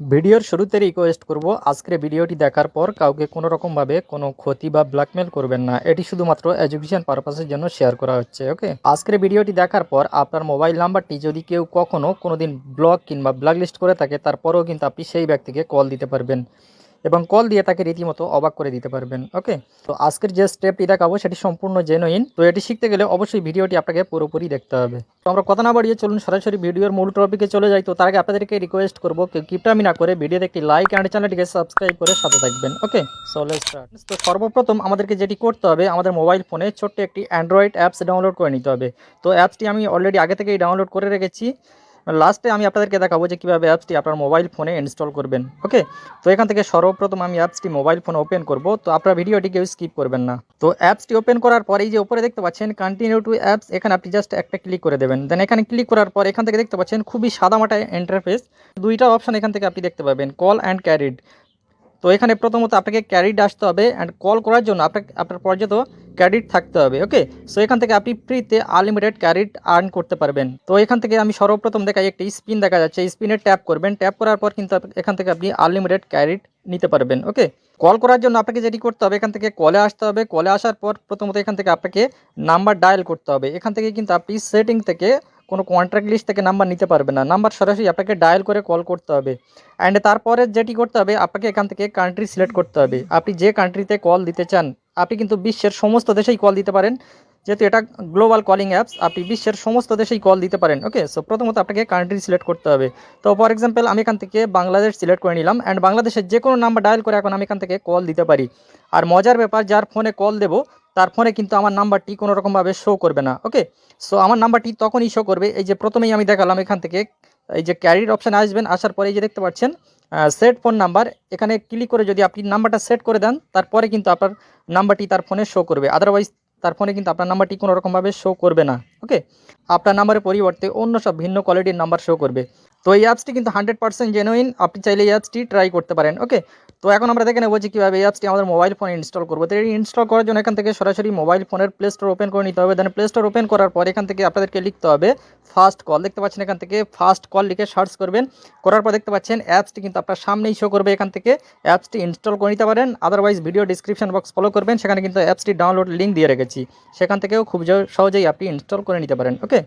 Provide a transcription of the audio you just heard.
ভিডিওর শুরুতে রিকোয়েস্ট করব, আজকের ভিডিওটি দেখার পর কাউকে কোনো রকমভাবে কোনো ক্ষতি বা ব্ল্যাকমেল করবেন না। এটি শুধুমাত্র এডুকেশন পারপাসের জন্য শেয়ার করা হচ্ছে ওকে আজকের ভিডিওটি দেখার পর আপনার মোবাইল নাম্বারটি যদি কেউ কখনো কোনোদিন ব্লক কিংবা ব্ল্যাকলিস্ট করে থাকে, তারপরেও কিন্তু আপনি সেই ব্যক্তিকে কল দিতে পারবেন। এবং কল দিয়ে তাকে রীতিমতো অবাক করে দিতে পারবেন ওকে তো আজকের যে স্টেপটি দেখাবো সেটি সম্পূর্ণ জেনুইন তো এটি শিখতে গেলে অবশ্যই ভিডিওটি আপনাকে পুরোপুরি দেখতে হবে। তো আমরা কথা না বাড়িয়ে চলুন সরাসরি ভিডিওর মূল টপিকে চলে যাই। তো তার আগে আপনাদেরকে রিকোয়েস্ট করব, কেউ কিপটামি না করে ভিডিওতে একটি লাইক অ্যান্ড চ্যানেলটিকে সাবস্ক্রাইব করে সাথে থাকবেন ওকে সো স্টার্ট তো সর্বপ্রথম আমাদেরকে যেটি করতে হবে, আমাদের মোবাইল ফোনে ছোট্ট একটি অ্যান্ড্রয়েড অ্যাপস ডাউনলোড করে নিতে হবে। তো অ্যাপসটি আমি অলরেডি আগে থেকেই ডাউনলোড করে রেখেছি। লাস্টে আমি আপনাদেরকে দেখাবো যে কীভাবে অ্যাপসটি আপনার মোবাইল ফোনে ইনস্টল করবেন ওকে তো এখান থেকে সর্বপ্রথম আমি অ্যাপসটি মোবাইল ফোনে ওপেন করব, তো আপনার ভিডিওটি কেউ স্কিপ করবেন না। তো অ্যাপসটি ওপেন করার পরেই যে উপরে দেখতে পাচ্ছেন কন্টিনিউ টু অ্যাপস এখানে আপনি জাস্ট একটা ক্লিক করে দেবেন। দেন এখানে ক্লিক করার পর এখান থেকে দেখতে পাচ্ছেন খুবই সাদামাটা ইন্টারফেস দুইটা অপশন এখান থেকে আপনি দেখতে পাবেন কল অ্যান্ড ক্যারিড তো এখানে প্রথমত আপনাকে ক্যারিড আসতে হবে অ্যান্ড কল করার জন্য আপনাকে, আপনার পর্যাপ্ত ক্যারিড থাকতে হবে ওকে সো এখান থেকে আপনি ফ্রিতে আনলিমিটেড ক্যারিড আর্ন করতে পারবেন। তো এখান থেকে আমি সর্বপ্রথম দেখাই, একটি স্পিন দেখা যাচ্ছে স্পিনে ট্যাপ করবেন। ট্যাপ করার পর কিন্তু এখান থেকে আপনি আনলিমিটেড ক্যারিড নিতে পারবেন ওকে কল করার জন্য আপনাকে যেটি করতে হবে, এখান থেকে কলে আসতে হবে। কলে আসার পর প্রথমত এখান থেকে আপনাকে নাম্বার ডায়াল করতে হবে। এখান থেকে কিন্তু আপনি সেটিং থেকে কোনো কন্ট্রাক্ট লিস্ট থেকে নাম্বার নিতে পারবে না। নাম্বার সরাসরি আপনাকে ডায়াল করে কল করতে হবে। অ্যান্ড তারপরে যেটি করতে হবে, আপনাকে এখান থেকে কান্ট্রি সিলেক্ট করতে হবে। আপনি যে কান্ট্রিতে কল দিতে চান, আপনি কিন্তু বিশ্বের সমস্ত দেশেই কল দিতে পারেন। যেহেতু এটা গ্লোবাল কলিং অ্যাপস আপনি বিশ্বের সমস্ত দেশেই কল দিতে পারেন ওকে সো প্রথমত আপনাকে কান্ট্রি সিলেক্ট করতে হবে। তো ফর এক্সাম্পল আমি এখান থেকে বাংলাদেশ সিলেক্ট করে নিলাম অ্যান্ড বাংলাদেশের যে কোনো নাম্বার ডায়াল করে এখন আমি এখান থেকে কল দিতে পারি। আর মজার ব্যাপার, যার ফোনে কল দেবো, তার ফোনে কিন্তু আমার নাম্বারটি কোনো রকমভাবে শো করবে না ওকে সো আমার নাম্বারটি তখনই শো করবে, এই যে প্রথমেই আমি দেখালাম এখান থেকে, এই যে ক্যারির অপশান আসবেন, আসার পরে এই যে দেখতে পাচ্ছেন সেট ফোন নাম্বার এখানে ক্লিক করে যদি আপনি নাম্বারটা সেট করে দেন, তারপরে কিন্তু আপনার নাম্বারটি তার ফোনে শো করবে। আদারওয়াইজ তার ফোনে কিন্তু আপনার নাম্বারটি কোনো রকমভাবে শো করবে না ওকে আপনার নাম্বারের পরিবর্তে অন্য সব ভিন্ন কোয়ালিটির নাম্বার শো করবে। তো এই অ্যাপসটি কিন্তু হান্ড্রেড পার্সেন্ট জেনুইন আপনি চাইলে এই অ্যাপসটি ট্রাই করতে পারেন ওকে তো এখন আমরা দেখে নেব যে কীভাবে এই অ্যাপসটি আমাদের মোবাইল ফোনে ইনস্টল করব। তো এই ইনস্টল করার জন্য এখান থেকে সরাসরি মোবাইল ফোনের প্লে স্টোর ওপেন করে নিতে হবে। দেন প্লে স্টোর ওপেন করার পর এখান থেকে আপনাদেরকে লিখতে হবে ফার্স্ট কল দেখতে পাচ্ছেন এখান থেকে ফার্স্ট কল লিখে সার্চ করবেন। করার পর দেখতে পাচ্ছেন অ্যাপসটি কিন্তু আপনার সামনেই শো করবে এখান থেকে। অ্যাপসটি ইনস্টল করে নিতে পারেন। Otherwise video description box follow করবেন। সেখানে কিন্তু অ্যাপসটি ডাউনলোড লিঙ্ক দিয়ে রেখেছি। সেখান থেকেও খুব সহজেই আপনি ইনস্টল করে নিতে পারেন ওকে